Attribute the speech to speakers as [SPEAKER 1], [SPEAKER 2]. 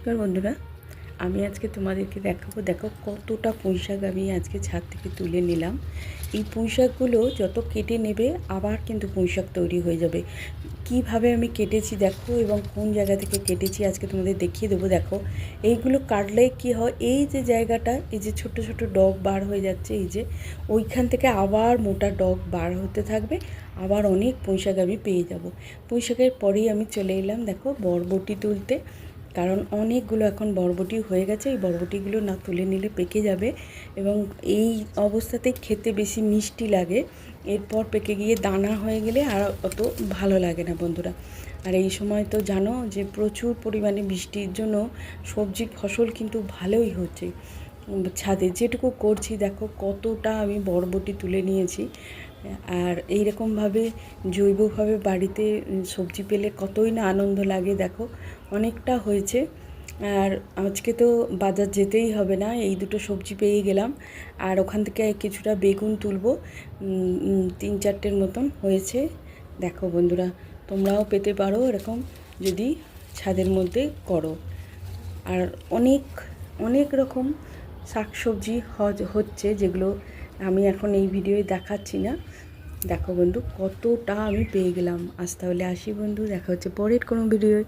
[SPEAKER 1] নমস্কার বন্ধুরা, আমি আজকে তোমাদেরকে দেখাবো, দেখো কতটা পুঁইশাক আমি আজকে ছাদ থেকে তুলে নিলাম। এই পুঁইশাকগুলো যত কেটে নেবে আবার কিন্তু পুঁইশাক তৈরি হয়ে যাবে। কীভাবে আমি কেটেছি দেখো এবং কোন জায়গা থেকে কেটেছি আজকে তোমাদের দেখিয়ে দেবো, দেখো। এইগুলো কাটলে কি হয়, এই যে জায়গাটা, এই যে ছোট ছোট ডগ বার হয়ে যাচ্ছে, এই যে ওইখান থেকে আবার মোটা ডগ বার হতে থাকবে, আবার অনেক পুঁইশাক আমি পেয়ে যাব। পুঁইশাকের পরেই আমি চলে এলাম, দেখো বরবটি তুলতে। কারণ অনেকগুলো এখন বরবটি হয়ে গেছে, এই বরবটিগুলো না তুলে নিলে পেকে যাবে এবং এই অবস্থাতে খেতে বেশি মিষ্টি লাগে। এরপর পেকে গিয়ে দানা হয়ে গেলে আর অত ভালো লাগে না বন্ধুরা। আর এই সময় তো জানো যে প্রচুর পরিমাণে বৃষ্টির জন্য সবজি ফসল কিন্তু ভালোই হচ্ছে। ছাদে যেটুকু করছি, দেখো কতটা আমি বরবটি তুলে নিয়েছি। আর এই রকমভাবে জৈবভাবে বাড়িতে সবজি পেলে কতই না আনন্দ লাগে, দেখো অনেকটা হয়েছে। আর আজকে তো বাজার যেতেই হবে না, এই দুটো সবজি পেয়ে গেলাম। আর ওখান থেকে কিছুটা বেগুন তুলবো তিন চারটের মতন হয়েছে। দেখো বন্ধুরা, তোমরাও পেতে পারো এরকম যদি ছাদের মধ্যে করো। আর অনেক অনেক রকম শাকসবজি হচ্ছে যেগুলো আমি এখন এই ভিডিওয় দেখাচ্ছি না। দেখো বন্ধু, কতটা আমি পেয়ে গেলাম। আজ তাহলে আসি বন্ধু, দেখা হচ্ছে পরের কোনো ভিডিওয়।